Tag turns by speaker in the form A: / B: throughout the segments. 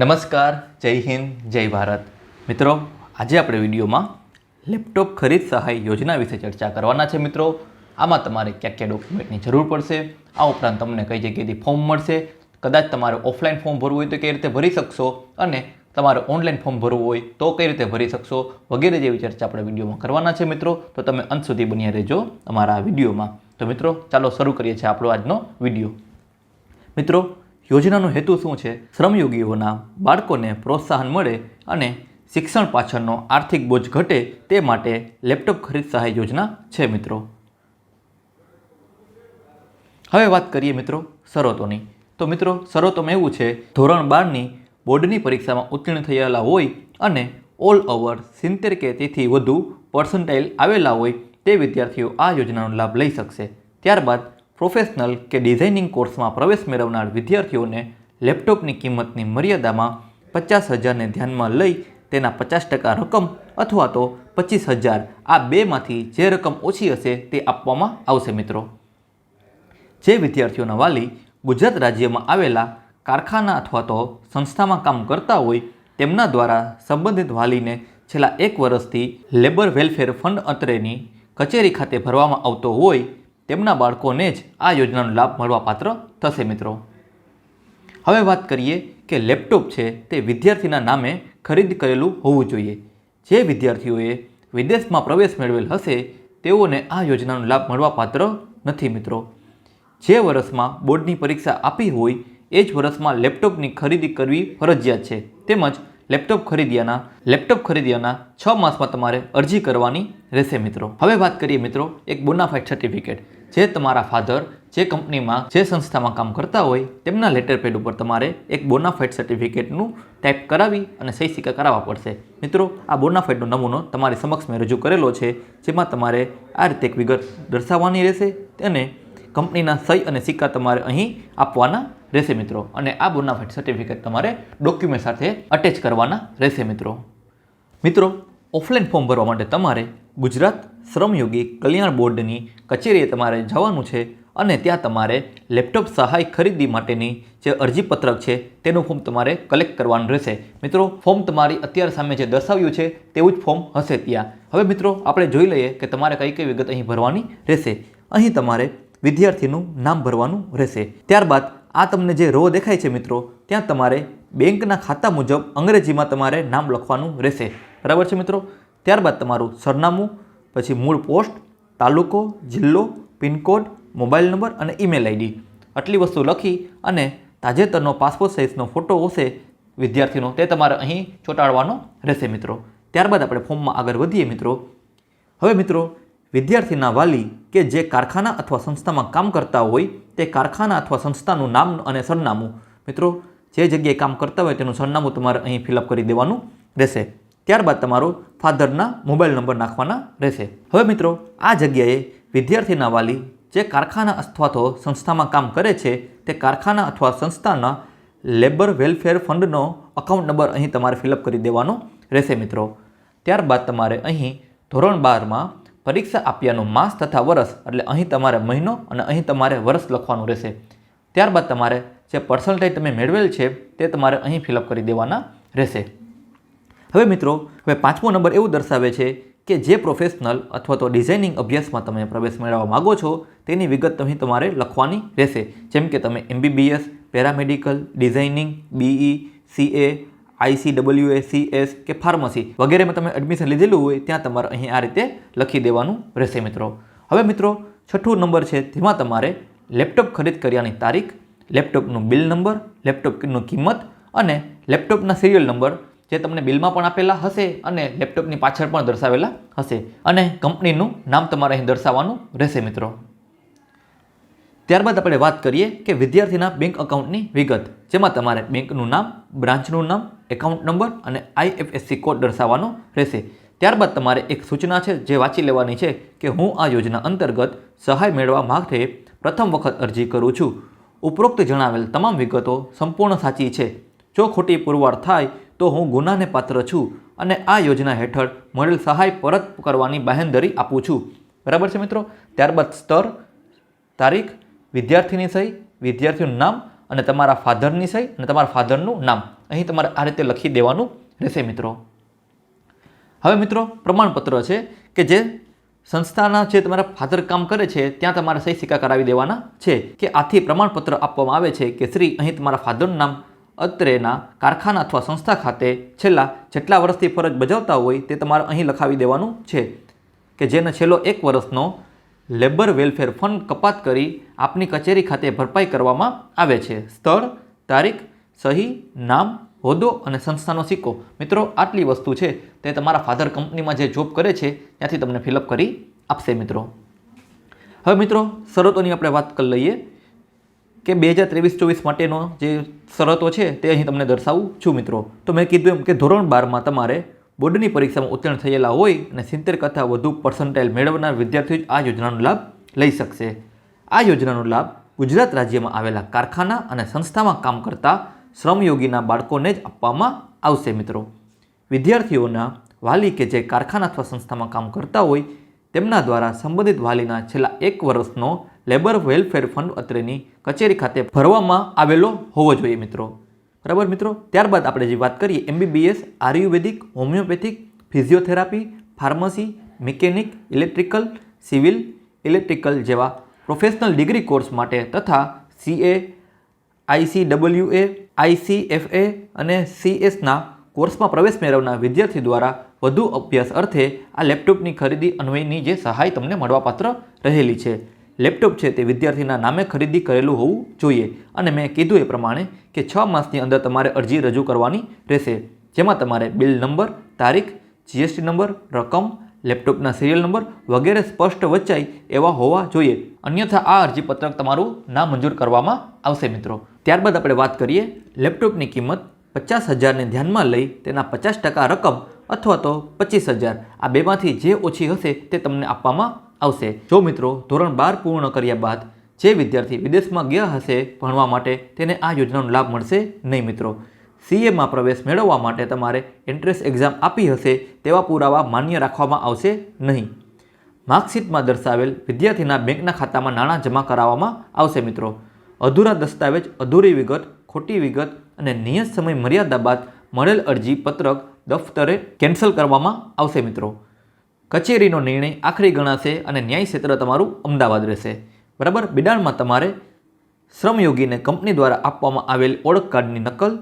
A: નમસ્કાર, જય હિન્દ, જય ભારત. મિત્રો, આજે આપણે વિડીયોમાં લેપટોપ ખરીદ સહાય યોજના વિશે ચર્ચા કરવાના છે મિત્રો. આમાં તમારે ક્યાં ક્યાં ડોક્યુમેન્ટની જરૂર પડશે? આ ઉપરાંત તમને કઈ જગ્યાએથી ફોર્મ મળશે? કદાચ તમારે ઓફલાઈન ફોર્મ ભરવું હોય તો કઈ રીતે ભરી શકશો? અને તમારે ઓનલાઈન ફોર્મ ભરવું હોય તો કઈ રીતે ભરી શકશો? વગેરે જેવી ચર્ચા આપણે વિડીયોમાં કરવાના છે મિત્રો. તો તમે અંત સુધી બન્યા રહેજો અમારા આ વિડીયોમાં. તો મિત્રો, ચાલો શરૂ કરીએ છીએ આપણો આજનો વીડિયો. મિત્રો યોજનાનો હેતુ શું છે? શ્રમયોગીઓના બાળકોને પ્રોત્સાહન મળે અને શિક્ષણ પાછળનો આર્થિક બોજ ઘટે તે માટે લેપટોપ ખરીદ સહાય યોજના છે મિત્રો. હવે વાત કરીએ મિત્રો શરતોની. તો મિત્રો, શરતોમાં એવું છે, ધોરણ બારની બોર્ડની પરીક્ષામાં ઉત્તીર્ણ થયેલા હોય અને ઓલ ઓવર સિત્તેર કે તેથી વધુ પર્સન્ટાઇલ આવેલા હોય તે વિદ્યાર્થીઓ આ યોજનાનો લાભ લઈ શકશે. ત્યારબાદ પ્રોફેશનલ કે ડિઝાઇનિંગ કોર્સમાં પ્રવેશ મેળવનાર વિદ્યાર્થીઓને લેપટોપની કિંમતની મર્યાદામાં પચાસ હજારને ધ્યાનમાં લઈ તેના પચાસ ટકા રકમ અથવા તો પચીસ હજાર આ બેમાંથી જે રકમ ઓછી હશે તે આપવામાં આવશે મિત્રો. જે વિદ્યાર્થીઓના વાલી ગુજરાત રાજ્યમાં આવેલા કારખાના અથવા તો સંસ્થામાં કામ કરતા હોય તેમના દ્વારા સંબંધિત વાલીને છેલ્લા એક વર્ષથી લેબર વેલફેર ફંડ અંતરેની કચેરી ખાતે ભરવામાં આવતો હોય તેમના બાળકોને જ આ યોજનાનો લાભ મળવાપાત્ર થશે મિત્રો. હવે વાત કરીએ કે લેપટોપ છે તે વિદ્યાર્થીના નામે ખરીદ કરેલું હોવું જોઈએ. જે વિદ્યાર્થીઓએ વિદેશમાં પ્રવેશ મેળવેલ હશે, તેઓને આ યોજનાનો લાભ મળવાપાત્ર નથી મિત્રો. જે વર્ષમાં બોર્ડની પરીક્ષા આપી હોય, એ જ વર્ષમાં લેપટોપની ખરીદી કરવી ફરજિયાત છે. તેમજ લેપટોપ ખરીદ્યાના લેપટોપ ખરીદ્યાના છ માસમાં તમારે અરજી કરવાની રહેશે મિત્રો. હવે વાત કરીએ મિત્રો, એક બોનાફાઇડ સર્ટિફિકેટ જે તમારા ફાધર જે કંપનીમાં જે સંસ્થામાં કામ કરતા હોય, તેમના લેટર પેડ ઉપર તમારે એક બોનાફાઇડ સર્ટિફિકેટનું ટાઈપ કરાવી અને સહી સિક્કા કરાવવા પડશે. મિત્રો, આ બોનાફાઇડનો નમૂનો તમારી સમક્ષ મેં રજૂ કરેલો છે, જેમાં તમારે આ રીતે એક વિગત દર્શાવવાની રહેશે અને કંપનીના સહી અને સિક્કા તમારે અહીં આપવાના રહેશે મિત્રો. અને આ બોનાફાઇડ સર્ટિફિકેટ તમારે ડોક્યુમેન્ટ સાથે અટેચ કરવાના રહેશે મિત્રો. મિત્રો ઓફલાઈન ફોર્મ ભરવા માટે તમારે ગુજરાત શ્રમયોગી કલ્યાણ બોર્ડની કચેરીએ તમારે જવાનું છે અને ત્યાં તમારે લેપટોપ સહાય ખરીદી માટેની જે અરજીપત્રક છે, તેનું ફોર્મ તમારે કલેક્ટ કરવાનું રહેશે. મિત્રો ફોર્મ તમારી અત્યારે સામે જે દર્શાવ્યું છે, તેવું જ ફોર્મ હશે ત્યાં. હવે મિત્રો, આપણે જોઈ લઈએ કે તમારે કઈ કઈ વિગત અહીં ભરવાની રહેશે. અહીં તમારે વિદ્યાર્થીનું નામ ભરવાનું રહેશે. ત્યારબાદ આ તમને જે રો દેખાય છે મિત્રો, ત્યાં તમારે બેંકના ખાતા મુજબ અંગ્રેજીમાં તમારે નામ લખવાનું રહેશે. બરાબર છે મિત્રો? ત્યારબાદ તમારું સરનામું, પછી મૂળ પોસ્ટ, તાલુકો, જિલ્લો, પિનકોડ, મોબાઈલ નંબર અને ઈમેલ આઈડી. આટલી વસ્તુ લખી અને તાજેતરનો પાસપોર્ટ સાઇઝનો ફોટો હશે વિદ્યાર્થીનો, તે તમારે અહીં ચોંટાડવાનો રહેશે મિત્રો. ત્યારબાદ આપણે ફોર્મમાં આગળ વધીએ મિત્રો. હવે મિત્રો વિદ્યાર્થીના વાલી કે જે કારખાના અથવા સંસ્થામાં કામ કરતા હોય તે કારખાના અથવા સંસ્થાનું નામ અને સરનામું. મિત્રો, જે જગ્યાએ કામ કરતા હોય તેનું સરનામું તમારે અહીં ફિલઅપ કરી દેવાનું રહેશે. ત્યારબાદ તમારો ફાધરના મોબાઈલ નંબર નાખવાના રહેશે. હવે મિત્રો, આ જગ્યાએ વિદ્યાર્થીના વાલી જે કારખાના અથવા તો સંસ્થામાં કામ કરે છે તે કારખાના અથવા સંસ્થાના લેબર વેલફેર ફંડનો અકાઉન્ટ નંબર અહીં તમારે ફિલઅપ કરી દેવાનો રહેશે મિત્રો. ત્યારબાદ તમારે અહીં ધોરણ બારમાં પરીક્ષા આપ્યાનો માસ તથા વર્ષ એટલે અહીં તમારે મહિનો અને અહીં તમારે વર્ષ લખવાનું રહેશે. ત્યારબાદ તમારે જે પર્સન્ટેજ તમે મેળવેલ છે, તે તમારે અહીં ફિલઅપ કરી દેવાના રહેશે. હવે મિત્રો, હવે પાંચમો નંબર એવું દર્શાવે છે કે જે પ્રોફેશનલ અથવા તો ડિઝાઇનિંગ અભ્યાસમાં તમે પ્રવેશ મેળવવા માગો છો, તેની વિગત અહીં તમારે લખવાની રહેશે. જેમ કે તમે MBBS paramedical designing BE CA ICWA CS કે ફાર્મસી વગેરેમાં તમે એડમિશન લીધેલું હોય ત્યાં તમારે અહીં આ રીતે લખી દેવાનું રહેશે મિત્રો. હવે મિત્રો, છઠ્ઠું નંબર છે તેમાં તમારે લેપટોપ ખરીદ કર્યાની તારીખ, લેપટોપનું બિલ નંબર, લેપટોપનું કિંમત અને લેપટોપના સિરિયલ નંબર જે તમને બિલમાં પણ આપેલા હશે અને લેપટોપની પાછળ પણ દર્શાવેલા હશે. અને કંપનીનું નામ તમારે અહીં દર્શાવવાનું રહેશે મિત્રો. ત્યારબાદ આપણે વાત કરીએ કે વિદ્યાર્થીના બેંક એકાઉન્ટની વિગત, જેમાં તમારે બેંકનું નામ બ્રાન્ચનું નામ એકાઉન્ટ નંબર અને આઈએફએસસી કોડ દર્શાવવાનો રહેશે. ત્યારબાદ તમારે એક સૂચના છે જે વાંચી લેવાની છે કે હું આ યોજના અંતર્ગત સહાય મેળવવા માટે પ્રથમ વખત અરજી કરું છું. ઉપરોક્ત જણાવેલ તમામ વિગતો સંપૂર્ણ સાચી છે. જો ખોટી પુરવાર થાય તો હું ગુનાને પાત્ર છું અને આ યોજના હેઠળ મળેલ સહાય પરત કરવાની બાહેંધરી આપું છું. બરાબર છે મિત્રો? ત્યારબાદ સ્તર, તારીખ વિદ્યાર્થીની સહી, વિદ્યાર્થીનું નામ અને તમારા ફાધરની સહી અને તમારા ફાધરનું નામ. અહીં તમારે આ રીતે લખી દેવાનું રહેશે મિત્રો. હવે મિત્રો, પ્રમાણપત્ર છે કે જે સંસ્થાના જે તમારા ફાધર કામ કરે છે, ત્યાં તમારે સહી સિક્કા કરાવી દેવાના છે કે આથી પ્રમાણપત્ર આપવામાં આવે છે કે શ્રી અહીં તમારા ફાધરનું નામ અત્રેના કારખાના અથવા સંસ્થા ખાતે છેલ્લા જેટલા વર્ષથી ફરજ બજાવતા હોય તે તમારે અહીં લખાવી દેવાનું છે કે જેને છેલ્લો એક વર્ષનો લેબર વેલફેર ફંડ કપાત કરી આપની કચેરી ખાતે ભરપાઈ કરવામાં આવે છે. સ્થળ, તારીખ, સહી, નામ, હોદ્દો અને સંસ્થાનો સિક્કો. મિત્રો, આટલી વસ્તુ છે, તે તમારા ફાધર કંપનીમાં જે જોબ કરે છે, ત્યાંથી તમને ફિલઅપ કરી આપશે મિત્રો. હવે મિત્રો, શરતોની આપણે વાત કરી લઈએ કે બે હજાર ત્રેવીસ ચોવીસ માટેનો જે શરતો છે, તે અહીં તમને દર્શાવું છું મિત્રો. તો મેં કીધું એમ કે ધોરણ બારમાં તમારે બોર્ડની પરીક્ષામાં ઉત્તીર્ણ થયેલા હોય અને સિત્તેર કરતાં વધુ પર્સન્ટાઇલ મેળવનાર વિદ્યાર્થીઓ જ આ યોજનાનો લાભ લઈ શકશે. આ યોજનાનો લાભ ગુજરાત રાજ્યમાં આવેલા કારખાના અને સંસ્થામાં કામ કરતા શ્રમયોગીના બાળકોને જ આપવામાં આવશે મિત્રો. વિદ્યાર્થીઓના વાલી કે જે કારખાના અથવા સંસ્થામાં કામ કરતા હોય તેમના દ્વારા સંબંધિત વાલીના છેલ્લા એક વર્ષનો લેબર વેલફેર ફંડ અત્રેની કચેરી ખાતે ભરવામાં આવેલો હોવો જોઈએ મિત્રો. બરાબર મિત્રો? ત્યારબાદ આપણે જે વાત કરીએ MBBS ayurvedic, homeopathic, physiotherapy, pharmacy, mechanic, electrical, civil, electrical જેવા પ્રોફેશનલ ડિગ્રી કોર્સ માટે તથા સીએ આઈસીડબલ્યુએ આઈસીએફએ અને સીએસના કોર્સમાં પ્રવેશ મેળવનાર વિદ્યાર્થી દ્વારા વધુ અભ્યાસ અર્થે આ લેપટોપની ખરીદી અન્વયની જે સહાય તમને મળવાપાત્ર રહેલી છે. લેપટોપ છે તે વિદ્યાર્થીના નામે ખરીદી કરેલું હોવું જોઈએ. અને મેં કીધું એ પ્રમાણે કે છ માસની અંદર તમારે અરજી રજૂ કરવાની રહેશે. જેમાં તમારે બિલ નંબર, તારીખ જીએસટી નંબર, રકમ, લેપટોપના સિરિયલ નંબર વગેરે સ્પષ્ટ વચ્ચાય એવા હોવા જોઈએ. અન્યથા આ અરજીપત્રક તમારું નામંજૂર કરવામાં આવશે મિત્રો. ત્યારબાદ આપણે વાત કરીએ લેપટોપની કિંમત. પચાસ હજારને ધ્યાનમાં લઈ તેના પચાસ ટકા રકમ અથવા તો પચીસ હજાર. આ બેમાંથી જે ઓછી હશે તે તમને આપવામાં આવશે. જો મિત્રો, ધોરણ બાર પૂર્ણ કર્યા બાદ જે વિદ્યાર્થી વિદેશમાં ગયા હશે ભણવા માટે, તેને આ યોજનાનો લાભ મળશે નહીં મિત્રો. સીએમાં પ્રવેશ મેળવવા માટે તમારે એન્ટ્રન્સ એક્ઝામ આપી હશે, તેવા પુરાવા માન્ય રાખવામાં આવશે નહીં. માર્કશીટમાં દર્શાવેલ વિદ્યાર્થીના બેંકના ખાતામાં નાણાં જમા કરાવવામાં આવશે મિત્રો. અધૂરા દસ્તાવેજ, અધૂરી વિગત, ખોટી વિગત અને નિયત સમય મર્યાદા બાદ મળેલ અરજી, પત્રક, દફતરે કેન્સલ કરવામાં આવશે મિત્રો. કચેરીનો નિર્ણય આખરી ગણાશે અને ન્યાય ક્ષેત્ર તમારું અમદાવાદ રહેશે. બરાબર? બિડાણમાં તમારે શ્રમયોગીને કંપની દ્વારા આપવામાં આવેલ ઓળખ કાર્ડની નકલ,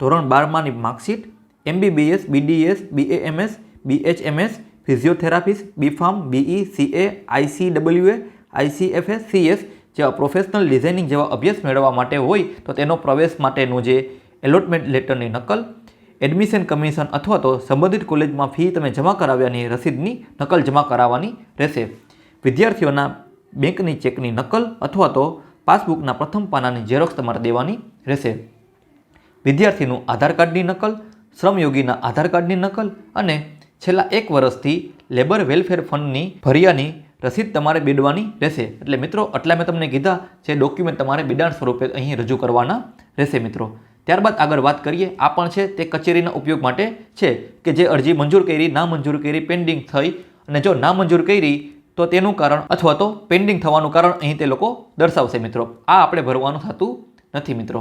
A: ધોરણ બારમાની marksheet, MBBS, BDS BAMS BHMS, physiotherapist, B Pharm, BE, CA, ICWA ICFS CS જેવા પ્રોફેશનલ ડિઝાઇનિંગ જેવા અભ્યાસ મેળવવા માટે હોય તો તેનો પ્રવેશ માટેનું જે એલોટમેન્ટ લેટરની નકલ એડમિશન કમિશન અથવા તો સંબંધિત કોલેજમાં ફી તમે જમા કરાવ્યાની રસીદની નકલ જમા કરાવવાની રહેશે. વિદ્યાર્થીઓના બેંકની ચેકની નકલ અથવા તો પાસબુકના પ્રથમ પાનાની ઝેરોક્ષ તમારે દેવાની રહેશે. વિદ્યાર્થીનું આધાર કાર્ડની નકલ, શ્રમયોગીના આધાર કાર્ડની નકલ અને છેલ્લા એક વર્ષથી લેબર વેલફેર ફંડની ભર્યાની રસીદ તમારે બેડવાની રહેશે. એટલે મિત્રો, આટલા મેં તમને કીધા, જે ડોક્યુમેન્ટ તમારે બિડાણ સ્વરૂપે અહીં રજૂ કરવાના રહેશે મિત્રો. ત્યારબાદ આગળ વાત કરીએ, આ પણ છે તે કચેરીના ઉપયોગ માટે છે કે જે અરજી મંજૂર કરી, ના મંજૂર કરી પેન્ડિંગ થઈ અને જો ના મંજૂર કરી, તો તેનું કારણ અથવા તો પેન્ડિંગ થવાનું કારણ અહીં તે લોકો દર્શાવશે મિત્રો. આ આપણે ભરવાનું થતું નથી મિત્રો.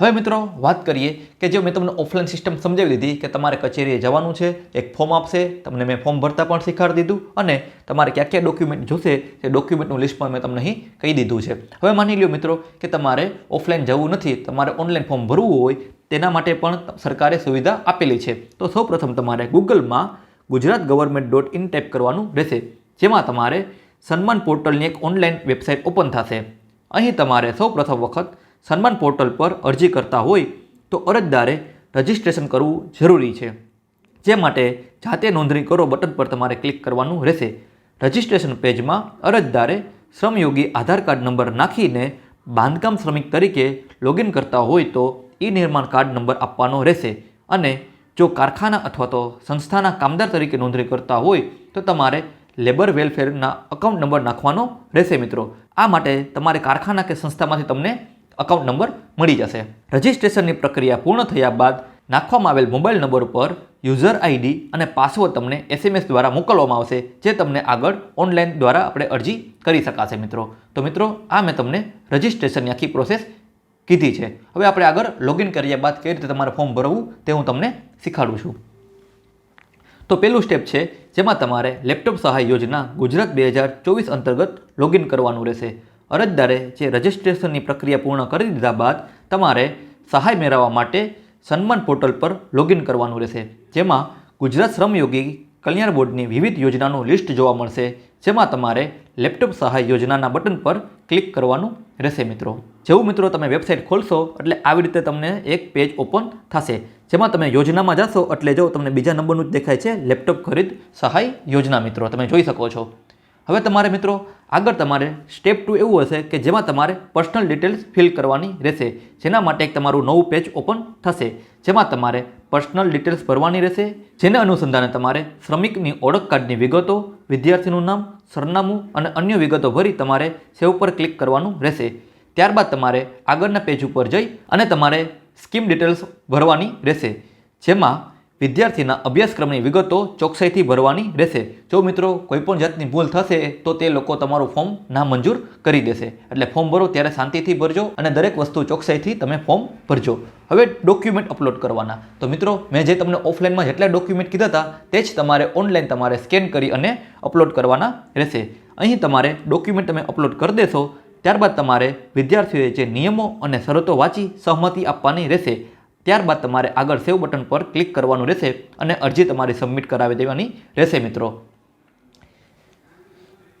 A: હવે મિત્રો, વાત કરીએ કે જો મેં તમને ઓફલાઈન સિસ્ટમ સમજાવી દીધી કે તમારે કચેરીએ જવાનું છે, એક ફોર્મ આપશે, તમને મેં ફોર્મ ભરતા પણ શીખવાડી દીધું અને તમારે ક્યાં ક્યાં ડોક્યુમેન્ટ જોશે, તે ડોક્યુમેન્ટનું લિસ્ટ પણ મેં તમને અહીં કહી દીધું છે. હવે માની લ્યો મિત્રો કે તમારે ઓફલાઈન જવું નથી, તમારે ઓનલાઈન ફોર્મ ભરવું હોય, તેના માટે પણ સરકારે સુવિધા આપેલી છે. તો સૌપ્રથમ તમારે ગૂગલમાં Gujarat government dot in type કરવાનું રહેશે, જેમાં તમારે સન્માન પોર્ટલની એક ઓનલાઈન વેબસાઇટ ઓપન થશે. અહીં તમારે સૌપ્રથમ વખત સન્માન પોર્ટલ પર અરજી કરતા હોય તો અરજદારે રજિસ્ટ્રેશન કરવું જરૂરી છે. જે માટે જાતે નોંધણી કરો બટન પર તમારે ક્લિક કરવાનું રહેશે. રજિસ્ટ્રેશન પેજમાં અરજદારે શ્રમયોગી આધાર કાર્ડ નંબર નાખીને બાંધકામ શ્રમિક તરીકે લોગિન કરતા હોય તો ઈ નિર્માણ કાર્ડ નંબર આપવાનો રહેશે. અને જો કારખાના અથવા તો સંસ્થાના કામદાર તરીકે નોંધણી કરતા હોય તો તમારે લેબર વેલફેરના અકાઉન્ટ નંબર નાખવાનો રહેશે મિત્રો. આ માટે તમારે કારખાના કે સંસ્થામાંથી તમને અકાઉન્ટ નંબર મળી જશે. રજિસ્ટ્રેશનની પ્રક્રિયા પૂર્ણ થયા બાદ નાખવામાં આવેલ મોબાઈલ નંબર પર યુઝર આઈડી અને પાસવર્ડ તમને એસએમએસ દ્વારા મોકલવામાં આવશે, જે તમને આગળ ઓનલાઈન દ્વારા આપણે અરજી કરી શકાશે મિત્રો. તો મિત્રો, આ મેં તમને રજિસ્ટ્રેશનની આખી પ્રોસેસ કીધી છે. હવે આપણે આગળ લોગિન કર્યા બાદ કઈ રીતે તમારે ફોર્મ ભરવું તે હું તમને શીખવાડું છું. તો પહેલું સ્ટેપ છે, જેમાં તમારે લેપટોપ સહાય યોજના ગુજરાત બે હજાર ચોવીસ અંતર્ગત લોગિન કરવાનું રહેશે. અરજદારે જે રજિસ્ટ્રેશનની પ્રક્રિયા પૂર્ણ કરી દીધા બાદ તમારે સહાય મેળવવા માટે સન્માન પોર્ટલ પર લોગિન કરવાનું રહેશે, જેમાં ગુજરાત શ્રમયોગી કલ્યાણ બોર્ડની વિવિધ યોજનાનું લિસ્ટ જોવા મળશે, જેમાં તમારે લેપટોપ સહાય યોજનાના બટન પર ક્લિક કરવાનું રહેશે મિત્રો. જેવું મિત્રો તમે વેબસાઇટ ખોલશો એટલે આવી રીતે તમને એક પેજ ઓપન થશે, જેમાં તમે યોજનામાં જશો એટલે જો તમને બીજા નંબરનું જ દેખાય છે, લેપટોપ ખરીદ સહાય યોજના મિત્રો, તમે જોઈ શકો છો. હવે તમારે મિત્રો આગળ તમારે સ્ટેપ ટુ એવું હશે કે જેમાં તમારે પર્સનલ ડિટેલ્સ ફિલ કરવાની રહેશે. જેના માટે એક તમારું નવું પેજ ઓપન થશે. જેમાં તમારે પર્સનલ ડિટેલ્સ ભરવાની રહેશે. જેને અનુસંધાને તમારે શ્રમિકની ઓળખ કાર્ડની વિગતો, વિદ્યાર્થીનું નામ, સરનામું અને અન્ય વિગતો ભરી તમારે સેવ પર ક્લિક કરવાનું રહેશે. ત્યારબાદ તમારે આગળના પેજ ઉપર જઈ અને તમારે સ્કીમ ડિટેલ્સ ભરવાની રહેશે. જેમાં વિદ્યાર્થીના અભ્યાસક્રમની વિગતો ચોકસાઈથી ભરવાની રહેશે. જો મિત્રો કોઈપણ જાતની ભૂલ થશે, તો તે લોકો તમારું ફોર્મ નામંજૂર કરી દેશે. એટલે ફોર્મ ભરો, ત્યારે શાંતિથી ભરજો અને દરેક વસ્તુ ચોકસાઈથી તમે ફોર્મ ભરજો. હવે ડોક્યુમેન્ટ અપલોડ કરવાના. તો મિત્રો, મેં જે તમને ઓફલાઈનમાં જેટલા ડોક્યુમેન્ટ કીધા હતા, તે જ તમારે ઓનલાઈન તમારે સ્કેન કરી અને અપલોડ કરવાના રહેશે. અહીં તમારે ડોક્યુમેન્ટ તમે અપલોડ કરી દેશો, ત્યારબાદ તમારે વિદ્યાર્થીઓએ જે નિયમો અને શરતો વાંચી સહમતિ આપવાની રહેશે. ત્યારબાદ તમારે આગળ સેવ બટન પર ક્લિક કરવાનું રહેશે અને અરજી તમારી સબમિટ કરાવી દેવાની રહેશે મિત્રો.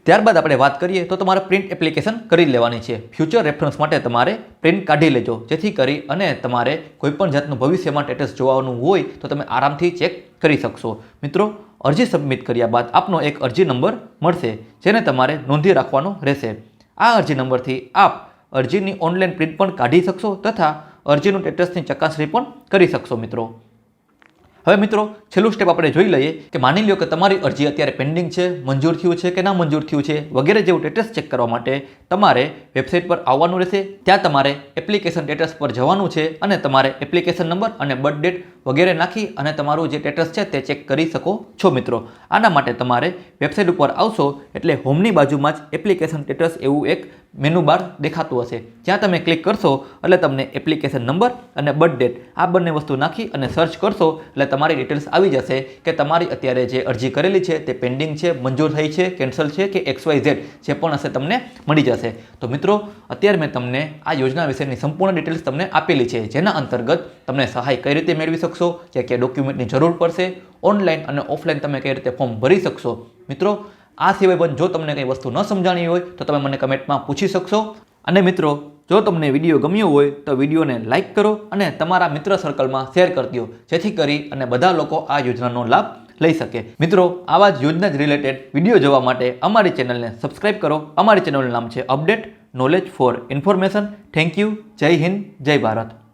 A: ત્યારબાદ આપણે વાત કરીએ તો તમારે પ્રિન્ટ એપ્લિકેશન કરી લેવાની છે. ફ્યુચર રેફરન્સ માટે તમારે પ્રિન્ટ કાઢી લેજો. જેથી કરી અને તમારે કોઈપણ જાતનું ભવિષ્યમાં સ્ટેટસ જોવાનું હોય તો તમે આરામથી ચેક કરી શકશો. મિત્રો, અરજી સબમિટ કર્યા બાદ આપનો એક અરજી નંબર મળશે, જેને તમારે નોંધી રાખવાનો રહેશે. આ અરજી નંબરથી આપ અરજીની ઓનલાઈન પ્રિન્ટ પણ કાઢી શકશો તથા અરજીનું સ્ટેટસની ચકાસણી પણ કરી શકશો મિત્રો. હવે મિત્રો, છેલ્લું સ્ટેપ આપણે જોઈ લઈએ કે માની લ્યો કે તમારી અરજી અત્યારે પેન્ડિંગ છે, મંજૂર થયું છે કે ના મંજૂર થયું છે વગેરે જેવું સ્ટેટસ ચેક કરવા માટે તમારે વેબસાઇટ પર આવવાનું રહેશે. ત્યાં તમારે એપ્લિકેશન સ્ટેટસ પર જવાનું છે અને તમારે એપ્લિકેશન નંબર અને બર્થ ડેટ વગેરે નાખી અને તમારું જે સ્ટેટસ છે તે ચેક કરી શકો છો મિત્રો. આના માટે તમારે વેબસાઇટ ઉપર આવશો એટલે હોમની બાજુમાં જ એપ્લિકેશન સ્ટેટસ એવું એક મેનુ બાર દેખાતું હશે. જ્યાં તમે ક્લિક કરશો એટલે તમને એપ્લિકેશન નંબર અને બર્થ ડેટ આ બંને વસ્તુ નાખી અને સર્ચ કરશો એટલે તમારી ડિટેલ્સ આવી જશે કે તમારી અત્યારે જે અરજી કરેલી છે તે પેન્ડિંગ છે, મંજૂર થઈ છે, કેન્સલ છે કે એક્સ વાય ઝેડ જે પણ હશે તમને મળી જશે. તો મિત્રો, અત્યારે મેં તમને આ યોજના વિશેની સંપૂર્ણ ડિટેલ્સ તમને આપેલી છે, જેના અંતર્ગત તમને સહાય કઈ રીતે મેળવી શકશો કે કયા ડોક્યુમેન્ટની જરૂર પડશે ઓનલાઈન અને ઓફલાઈન તમે કઈ રીતે ફોર્મ ભરી શકશો. મિત્રો આ સિવાય પણ જો તમને કંઈ વસ્તુ ન સમજાણી હોય, તો તમે મને કમેન્ટમાં પૂછી શકશો. અને મિત્રો, જો તમને વીડિયો ગમ્યો હોય, તો વિડીયોને લાઇક કરો અને તમારા મિત્ર સર્કલમાં શેર કરી જેથી કરી અને બધા લોકો આ યોજનાનો લાભ લઈ શકે. મિત્રો, આવા જ યોજના જ રિલેટેડ વીડિયો જોવા માટે અમારી ચેનલને સબસ્ક્રાઇબ કરો. અમારી ચેનલનું નામ છે update knowledge for information. Thank you. Jai Hind. Jai Bharat.